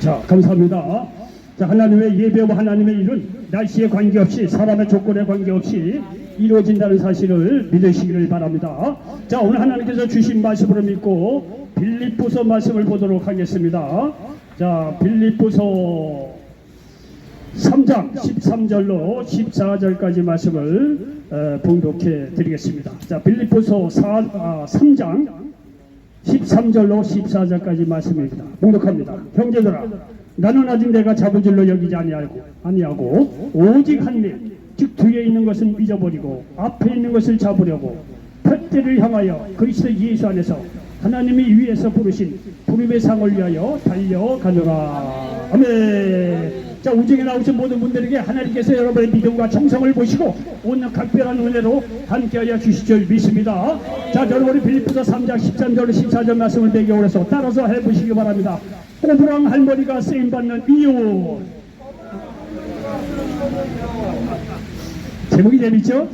자, 감사합니다. 자, 하나님의 예배와 하나님의 일은 날씨에 관계없이 사람의 조건에 관계없이 이루어진다는 사실을 믿으시기를 바랍니다. 자, 오늘 하나님께서 주신 말씀으로 믿고 빌립보서 말씀을 보도록 하겠습니다. 자, 빌립보서 3장 13절로 14절까지 말씀을 어, 봉독해 드리겠습니다. 자, 빌립보서 4, 아, 3장 13절로 14절까지 말씀입니다. 봉독합니다. 형제들아, 나는 아직 내가 잡은 줄로 여기지 아니하고, 아니하고 오직 한 일, 즉 뒤에 있는 것은 잊어버리고 앞에 있는 것을 잡으려고 푯대를 향하여 그리스도 예수 안에서 하나님이 위에서 부르신 부름의 상을 위하여 달려가노라. 아멘. 자 우정에 나오신 모든 분들에게 하나님께서 여러분의 믿음과 정성을 보시고 오늘 각별한 은혜로 함께하여 주실 줄 믿습니다. 자 여러분 우리 빌립보서 3장 13절 14절 말씀을 배경으로 해서 따라서 해보시기 바랍니다. 꼬부랑 할머니가 쓰임받는 이유 제목이 재밌죠?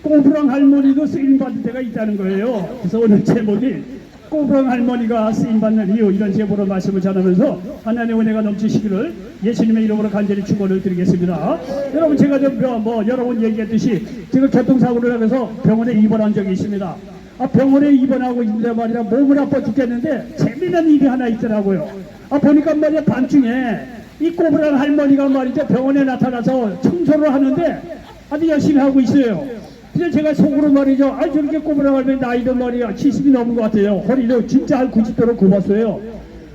꼬부랑 할머니도 쓰임받을 때가 있다는 거예요. 그래서 오늘 제목이 꼬부랑 할머니가 쓰임받는 이유 이런 제목으로 말씀을 전하면서 하나님의 은혜가 넘치시기를 예수님의 이름으로 간절히 축원을 드리겠습니다. 여러분 제가 좀뭐 여러 번 얘기했듯이 제가 교통사고를 하면서 병원에 입원한 적이 있습니다. 아, 병원에 입원하고 있는데 말이야 몸을 아파 죽겠는데 재미난 일이 하나 있더라고요. 아 보니까 말이야 밤중에 이 꼬부랑 할머니가 말이죠 병원에 나타나서 청소를 하는데 아주 열심히 하고 있어요. 그래서 제가 속으로 말이죠. 아, 저렇게 꼬부랑 할머니 나이도 말이야. 70이 넘은 것 같아요. 허리도 진짜 한 90도로 굽었어요.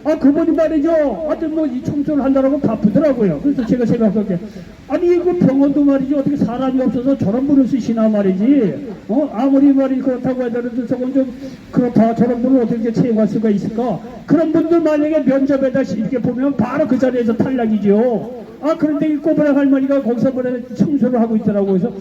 아, 그분이 말이죠. 하여튼 뭐이 청소를 한다라고 바쁘더라고요. 그래서 제가 생각하기에 아니, 이거 병원도 말이죠. 어떻게 사람이 없어서 저런 분을 쓰시나 말이지. 어, 아무리 말이 그렇다고 하더라도 저건 좀 그렇다. 저런 분을 어떻게 채용할 수가 있을까? 그런 분들 만약에 면접에다 이렇게 보면 바로 그 자리에서 탈락이죠. 아 그런데 이 꼬부랑 할머니가 거기서 뭐래 청소를 하고 있더라고. 그래서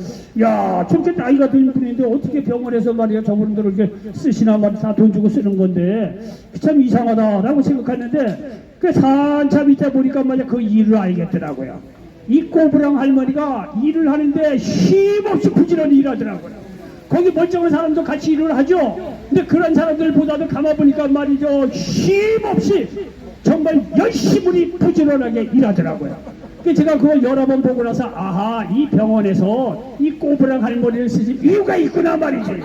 야 저렇게 나이가 든 분인데 어떻게 병원에서 말이야 저분들을 이렇게 쓰시나 말이야. 다 돈 주고 쓰는 건데. 참 이상하다라고 생각했는데 그 산참 있다 보니까 말이야 그 일을 알겠더라고요. 이 꼬부랑 할머니가 일을 하는데 쉼없이 부지런히 일하더라고요. 거기 멀쩡한 사람도 같이 일을 하죠. 근데 그런 사람들보다도 가만 보니까 말이죠 쉼없이 정말 열심히 부지런하게 일하더라고요. 그 제가 그걸 여러 번 보고 나서 아하 이 병원에서 이 꼬부랑 할머니를 쓰신 이유가 있구나 말이지.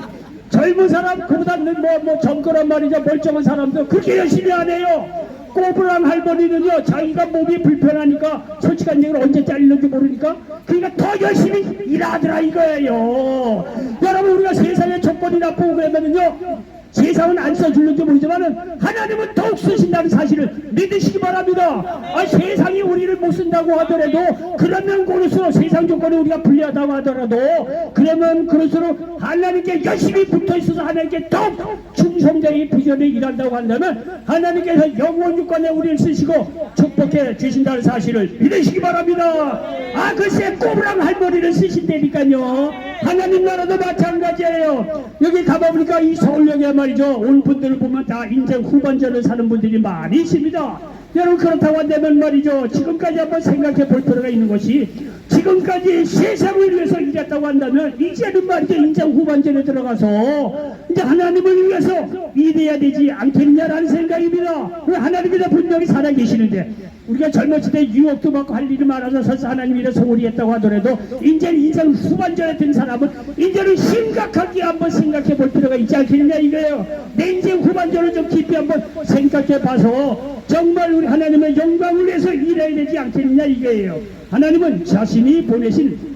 젊은 사람 그보다는 뭐뭐 젊거란 말이죠 멀쩡한 사람도 그렇게 열심히 안 해요. 꼬부랑 할머니는요 자기가 몸이 불편하니까 솔직한 얘기를 언제 잘리는지 모르니까 그러니까 더 열심히 일하더라 이거예요. 여러분 우리가 세상에 조건이 나쁘고 그러면은요 세상은 안 써줄는지 모르지만은 하나님은 더욱 쓰신다는 사실을 믿으시기 바랍니다. 아, 세상이 우리를 못 쓴다고 하더라도 그러면 그럴수록 세상 조건이 우리가 불리하다고 하더라도 그러면 그럴수록 하나님께 열심히 붙어 있어서 하나님께 더욱 충 성되이 부전히 일한다고 한다면 하나님께서 영원 유권에 우리를 쓰시고 축복해 주신다는 사실을 믿으시기 바랍니다. 아 글쎄 꼬부랑 할머니를 쓰신다니까요. 하나님 나라도 마찬가지예요. 여기 가봐보니까 이 서울역에 말이죠. 온 분들을 보면 다 인생 후반전을 사는 분들이 많이 있습니다. 여러분 그렇다고 한다면 말이죠. 지금까지 한번 생각해 볼 필요가 있는 것이 지금까지 세상을 위해서 일했다고 한다면 이제는 말이죠. 인생 후반전에 들어가서 이제 하나님을 위해서 일해야 되지 않겠냐라는 생각입니다. 왜 하나님이 다 분명히 살아계시는데 우리가 젊었을 때 유혹도 받고 할 일이 많아서 설사 하나님이라 소홀히 했다고 하더라도 이제는 인생 후반전에 든 사람은 이제는 심각하게 한번 생각해 볼 필요가 있지 않겠냐 이거예요. 내 인생 후반전을 좀 깊이 한번 생각해 봐서 정말 우리 하나님의 영광을 위해서 일해야 되지 않겠냐 이거예요. 하나님은 자신이 보내신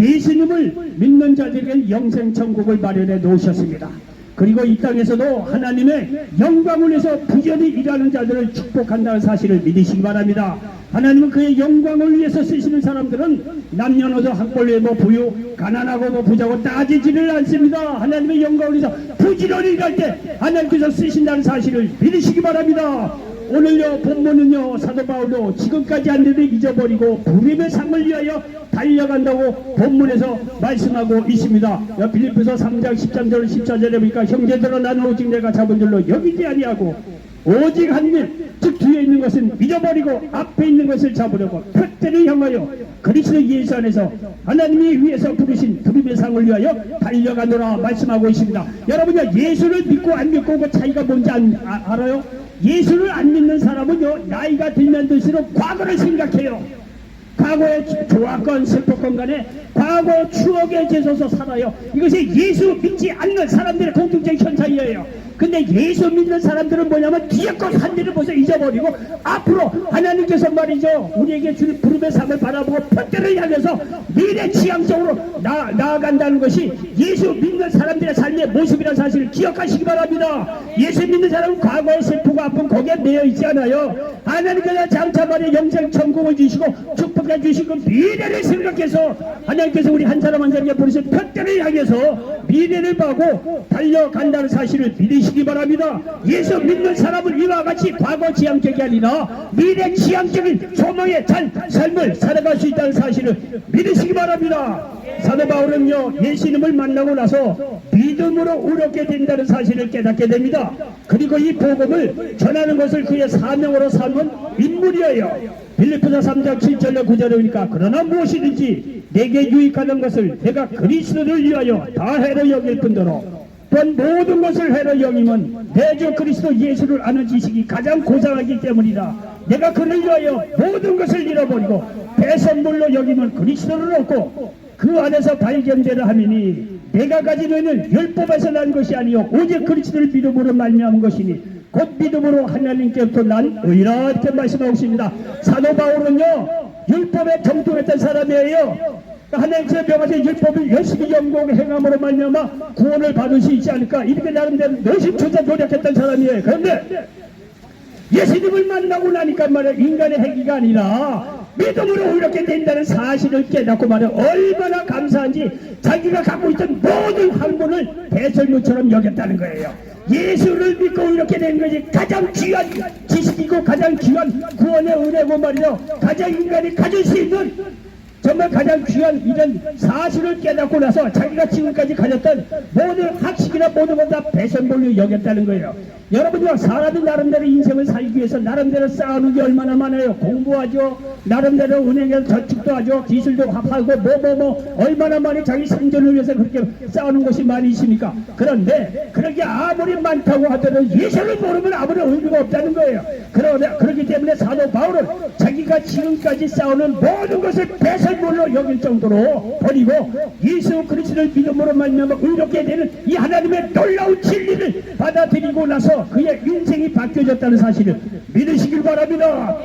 예수님을 믿는 자들에게 영생 천국을 마련해 놓으셨습니다. 그리고 이 땅에서도 하나님의 영광을 위해서 부전히 일하는 자들을 축복한다는 사실을 믿으시기 바랍니다. 하나님은 그의 영광을 위해서 쓰시는 사람들은 남녀노소 학벌 뭐 부유 가난하고 뭐 부자고 따지지를 않습니다. 하나님의 영광을 위해서 부지런히 일할 때 하나님께서 쓰신다는 사실을 믿으시기 바랍니다. 오늘요 본문은요 사도 바울도 지금까지 한 일을 잊어버리고 부림의 상을 위하여 달려간다고 본문에서 말씀하고 있습니다. 여 빌립보서 3장 13절 14절에 보니까 형제들아 나는 오직 내가 잡은 줄로 여기지 아니하고 오직 한 일, 즉 뒤에 있는 것은 잊어버리고 앞에 있는 것을 잡으려고 푯대를 향하여 그리스도 예수 안에서 하나님이 위에서 부르신 부림의 상을 위하여 달려가노라 말씀하고 있습니다. 여러분요 예수를 믿고 안 믿고 그 차이가 뭔지 안- 아- 알아요? 예수를 안 믿는 사람은요 나이가 들면 들수록 과거를 생각해요. 과거의 좋았건 슬펐건 간에 과거의 추억에 젖어서 살아요. 이것이 예수 믿지 않는 사람들의 공통적인 현상이에요. 근데 예수 믿는 사람들은 뭐냐면 뒤에 것한 일을 벌써 잊어버리고 앞으로 하나님께서 말이죠 우리에게 줄 부름의 삶을 바라보고 표대를 향해서 미래 지향적으로 나, 나아간다는 것이 예수 믿는 사람들의 삶의 모습이라는 사실을 기억하시기 바랍니다. 예수 믿는 사람은 과거의 슬프고 아픈 거기에 매여 있지 않아요. 하나님께서 장차만의 영생 천국을 주시고 축복해 주시고 미래를 생각해서 하나님께서 우리 한 사람 한 사람에게 부르신 표대를 향해서 미래를 보고 달려간다는 사실을 믿으시기 바랍니다. 예수 믿는 사람은 이와 같이 과거 지향적이 아니라 미래 지향적인 소망의 잘 삶을 살아갈 수 있다는 사실을 믿으시기 바랍니다. 사도 바울은요 예수님을 만나고 나서 믿음으로 의롭게 된다는 사실을 깨닫게 됩니다. 그리고 이 복음을 전하는 것을 그의 사명으로 삼은 인물이에요. 빌리프서 3장 7절로 9절에 보니까 그러나 무엇이든지 내게 유익하는 것을 내가 그리스도를 위하여 다 해로 여길 뿐더러 또한 모든 것을 해로 여기면 내주 그리스도 예수를 아는 지식이 가장 고상하기 때문이다. 내가 그를 위하여 모든 것을 잃어버리고 배선물로 여기면 그리스도를 얻고 그 안에서 발견되려 함이니 내가 가진 의는 율법에서 난 것이 아니요 오직 그리스도를 믿음으로 말미암은 것이니 곧 믿음으로 하나님께부터 난 의라 이렇게 말씀하고 있습니다. 사도 바울은요 율법에 정통했던 사람이에요. 하나님께서 명하신 율법을 열심히 연구하고 행함으로 말미암아 구원을 받을 수 있지 않을까 이렇게 나름대로 노심초사 노력했던 사람이에요. 그런데 예수님을 만나고 나니까 말이야 인간의 행위가 아니라 믿음으로 이렇게 된다는 사실을 깨닫고 말이야 얼마나 감사한지 자기가 갖고 있던 모든 학문을 배설물처럼 여겼다는 거예요. 예수를 믿고 이렇게 된 것이 가장 귀한 지식이고 가장 귀한 구원의 은혜고 말이죠. 가장 인간이 가질 수 있는 정말 가장 귀한 이런 사실을 깨닫고 나서 자기가 지금까지 가졌던 모든 학식이나 모든 것다 배선물로 여겼다는 거예요. 여러분들 사람이 나름대로 인생을 살기 위해서 나름대로 쌓아놓은 게 얼마나 많아요. 공부하죠. 나름대로 은행에서 저축도 하죠. 기술도 합하고 뭐 뭐뭐 얼마나 많이 자기 생존을 위해서 그렇게 쌓아놓은 것이 많이 있습니까? 그런데 그렇게 아무리 많다고 하더라도 예수를 모르면 아무런 의미가 없다는 거예요. 그러나 그렇기 때문에 사도 바울은 자기가 지금까지 쌓아놓은 모든 것을 배설 물로 여길 정도로 버리고 예수 그리스도를 믿음으로 말미암아 의롭게 되는 이 하나님의 놀라운 진리를 받아들이고 나서 그의 인생이 바뀌어졌다는 사실을 믿으시길 바랍니다.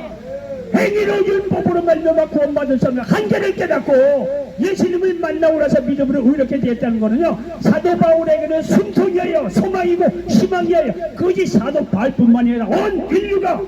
행위로 율법으로 말미암아 구원받을 수 없는 한계를 깨닫고 예수님을 만나고 나서 믿음으로 의롭게 되었다는 것은요 사도 바울에게는 숨통이에요 소망이고 희망이에요 그것이 사도 바울뿐만이 아니라 온 인류가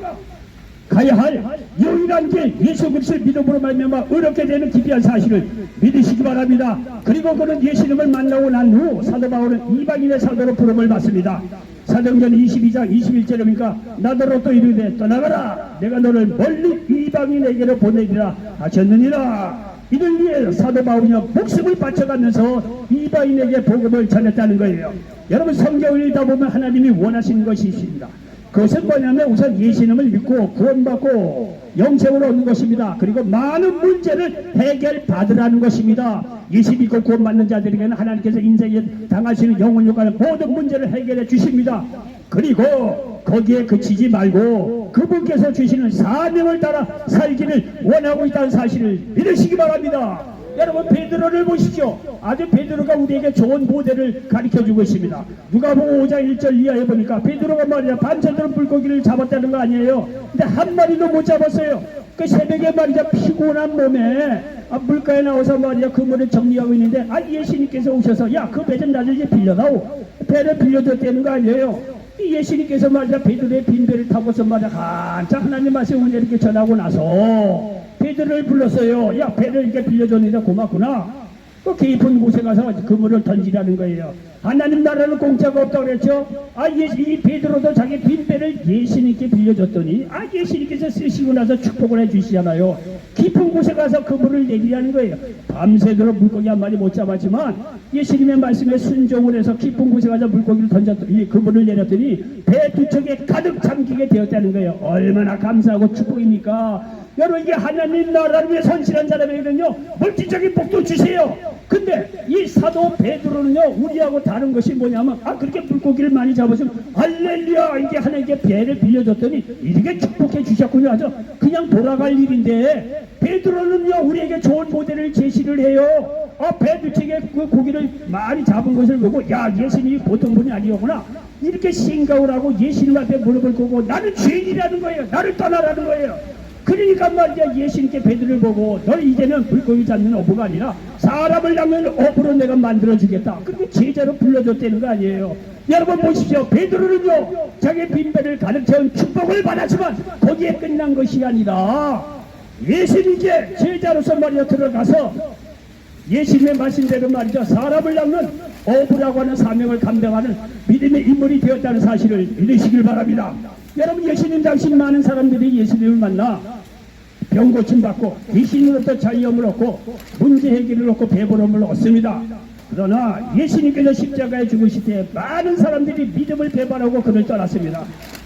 가야 할 유일한 길 예수 그리스도의 믿음으로 말미암아 의롭게 되는 기비한 사실을 믿으시기 바랍니다. 그리고 그는 예수님을 만나고 난 후 사도 바울은 이방인의 사도로 부름을 받습니다. 사도행전 22장 21절에 보니까 나더러 또 이르되 떠나가라 내가 너를 멀리 이방인에게로 보내리라 하셨느니라 이를 위해 사도 바울이 목숨을 바쳐가면서 이방인에게 복음을 전했다는 거예요. 여러분 성경을 읽다 보면 하나님이 원하시는 것이 있습니다. 그것은 뭐냐면 우선 예수님을 믿고 구원받고 영생을 얻는 것입니다. 그리고 많은 문제를 해결받으라는 것입니다. 예수 믿고 구원받는 자들에게는 하나님께서 인생에 당하시는 영혼 요구하는 모든 문제를 해결해 주십니다. 그리고 거기에 그치지 말고 그분께서 주시는 사명을 따라 살기를 원하고 있다는 사실을 믿으시기 바랍니다. 여러분 베드로를 보십시오. 아주 베드로가 우리에게 좋은 모델을 가르쳐 주고 있습니다. 누가 보고 5장 1절 이하에 보니까 베드로가 말이야 밤새도록 물고기를 잡았다는 거 아니에요. 근데 한 마리도 못 잡았어요. 그 새벽에 말이야 피곤한 몸에 아, 물가에 나와서 말이야 그물을 정리하고 있는데 아 예수님께서 오셔서 야 그 배 좀 나중에 빌려다오. 배를 빌려줬다는 거 아니에요. 이 예수님께서 말이야 베드로의 빈 배를 타고서 말이야 한참 하나님 말씀 은혜 이렇게 전하고 나서 베드로를 불렀어요. 야 배를 이렇게 빌려줬는데 고맙구나. 그 깊은 곳에 가서 그물을 던지라는 거예요. 하나님 나라는 공짜가 없다고 그랬죠. 아, 예, 이 베드로도 자기 빈배를 예수님께 빌려줬더니 아, 예수님께서 쓰시고 나서 축복을 해주시잖아요. 깊은 곳에 가서 그물을 내리라는 거예요. 밤새도록 물고기 한 마리 못 잡았지만 예수님의 말씀에 순종을 해서 깊은 곳에 가서 물고기를 던졌더니 그물을 내렸더니 배 두 척에 가득 잠기게 되었다는 거예요. 얼마나 감사하고 축복입니까? 여러분 이게 하나님 나라를 위해 선실한 사람에게는요. 물질적인 복도 주세요. 근데 이 사도 베드로는요 우리하고 다른 것이 뭐냐면 아 그렇게 물고기를 많이 잡았으면 할렐루야! 이게 하나님께 배를 빌려줬더니 이렇게 축복해 주셨군요. 하죠 그냥 돌아갈 일인데 베드로는요 우리에게 좋은 모델을 제시를 해요. 아 배두책에 그 고기를 많이 잡은 것을 보고 야 예수님이 보통 분이 아니었구나. 이렇게 생각을 하고 예수님 앞에 무릎을 꿇고 나는 죄인이라는 거예요. 나를 떠나라는 거예요 그러니까 말이야 예수님께 베드로를 보고 너 이제는 물고기 잡는 어부가 아니라 사람을 잡는 어부로 내가 만들어주겠다. 그리고 제자로 불러줬다는 거 아니에요. 여러분 보십시오. 베드로는요 자기 빈배를 가득 채운 축복을 받았지만 거기에 끝난 것이 아니라 예수님께 제자로서 말이야 들어가서 예수님의 말씀대로 말이죠. 사람을 잡는 어부라고 하는 사명을 감당하는 믿음의 인물이 되었다는 사실을 믿으시길 바랍니다. 여러분 예수님 당신 많은 사람들이 예수님을 만나 병 고침 받고 귀신으로부터 자유함을 얻고 문제 해결을 얻고 배부름을 얻습니다. 그러나 예수님께서 십자가에 죽으실 때 많은 사람들이 믿음을 배반하고 그를 떠났습니다.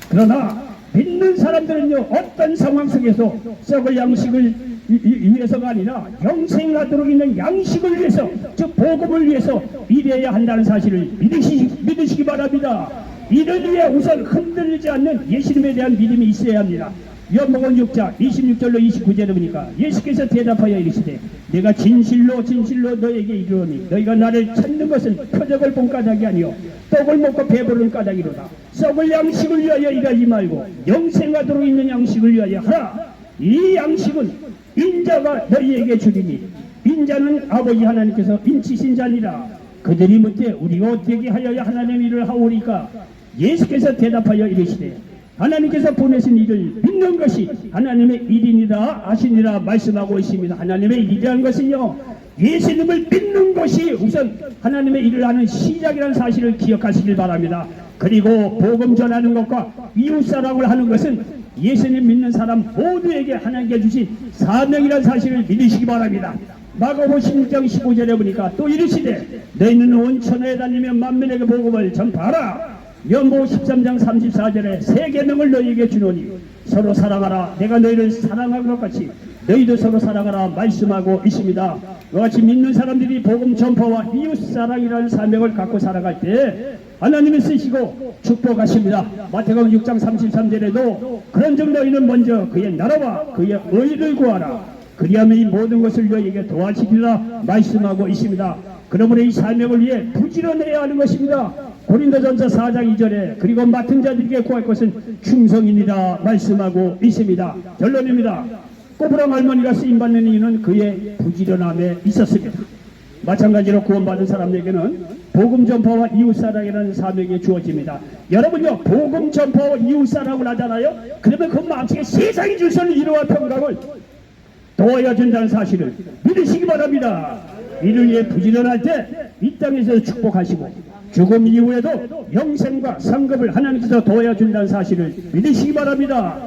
그러나 믿는 사람들은요 어떤 상황 속에서 썩을 양식을 위해서가 아니라 영생하도록 있는 양식을 위해서 즉 복음을 위해서 일해야 한다는 사실을 믿으시, 믿으시기 바랍니다. 이를 위해 우선 흔들리지 않는 예수님에 대한 믿음이 있어야 합니다. 연복음 6장 26절로 29절에 보니까 예수께서 대답하여 이르시되 내가 진실로 진실로 너에게 이르노니 너희가 나를 찾는 것은 표적을 본 까닭이 아니요 떡을 먹고 배부른 까닭이로다. 썩을 양식을 위하여 일하지 말고 영생하도록 있는 양식을 위하여 하라. 이 양식은 인자가 너희에게 주리니 인자는 아버지 하나님께서 인치신 자니라. 그들이 묻되 우리가 어떻게 하여야 하나님의 일을 하오리까? 예수께서 대답하여 이르시되 하나님께서 보내신 일을 믿는 것이 하나님의 일이니라 아시니라 말씀하고 있습니다. 하나님의 일이라는 것은요. 예수님을 믿는 것이 우선 하나님의 일을 하는 시작이라는 사실을 기억하시길 바랍니다. 그리고 복음 전하는 것과 이웃 사랑을 하는 것은 예수님 믿는 사람 모두에게 하나님께 주신 사명이라는 사실을 믿으시기 바랍니다. 마가복음 16장 15절에 보니까 또 이르시되 너희는 온 천하에 다니며 만민에게 복음을 전파하라 연보 13장 34절에 세 계명을 너희에게 주노니 서로 사랑하라 내가 너희를 사랑한 것 같이 너희도 서로 사랑하라 말씀하고 있습니다. 이와 같이 믿는 사람들이 복음 전파와 이웃 사랑이라는 사명을 갖고 살아갈 때 하나님이 쓰시고 축복하십니다. 마태복음 6장 33절에도 그런 점 너희는 먼저 그의 나라와 그의 의를 구하라. 그리하면 이 모든 것을 너희에게 도와주리라 말씀하고 있습니다. 그러므로 이 사명을 위해 부지런해야 하는 것입니다. 고린도전서 4장 2절에 그리고 맡은 자들에게 구할 것은 충성이니라 말씀하고 있습니다. 결론입니다. 꼬부랑 할머니가 쓰임받는 이유는 그의 부지런함에 있었습니다. 마찬가지로 구원받은 사람에게는 복음 전파와 이웃사랑이라는 사명이 주어집니다. 여러분요, 복음 전파와 이웃사랑을 하잖아요? 그러면 그 마음속에 세상이 줄수 없는 이로와 평강을 도와준다는 사실을 믿으시기 바랍니다. 이를 위해 부지런할 때 이 땅에서 축복하시고 죽음 이후에도 영생과 상급을 하나님께서 도와준다는 사실을 믿으시기 바랍니다.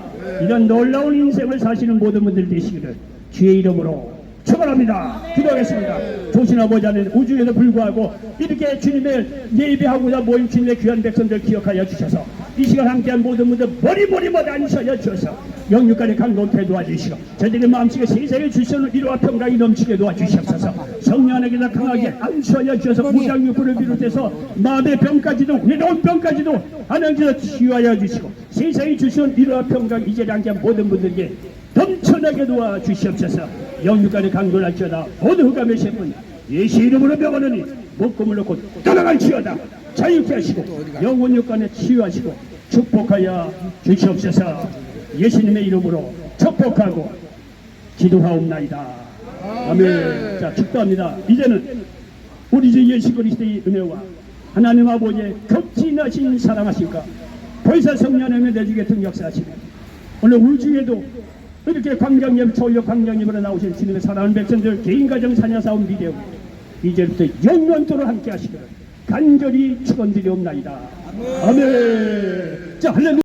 이런 놀라운 인생을 사시는 모든 분들 되시기를 주의 이름으로 축원합니다. 기도하겠습니다. 조신 아버지는 우주에도 불구하고 이렇게 주님의 예배하고자 모인 주님의 귀한 백성들 기억하여 주셔서 이 시간 함께한 모든 분들 머리 머리 머리 앉으셔 주셔서 영육간의 강동케 도와주시고 저들의 마음속에 세상에 주시는 이로와 평강이 넘치게 도와주시옵소서. 성령 안에게서 강하게 안수하여 주셔서 무장육부를 비롯해서 마음의 병까지도 외로운 병까지도 하나님께서 치유하여 주시고 세상에 주시는 이로와 평강 이제 함께한 모든 분들에게 넘쳐나게 도와주시옵소서. 영육간의 강도를 할지어다. 모두 흑암의 세분 예수 이름으로 명하느니 목금을 놓고 떠나갈지어다 자유케 하시고 영혼 육간에 치유하시고 축복하여 주시옵소서. 예수님의 이름으로 축복하고 기도하옵나이다. 아멘. 자 축도합니다. 이제는 우리 주 예수 그리스도의 은혜와 하나님 아버지의 격진하신 사랑하실까 보이사 성령님의 내주에 등 역사하시며 오늘 우주에도 이렇게 광장님 초역 광장님으로 나오신 주님의 사랑하는 백성들 개인 가정 자녀 싸움 비대오 이제부터 영원토록 함께 하시기를 간절히 축원드리옵나이다. 아멘. 자 할렐루야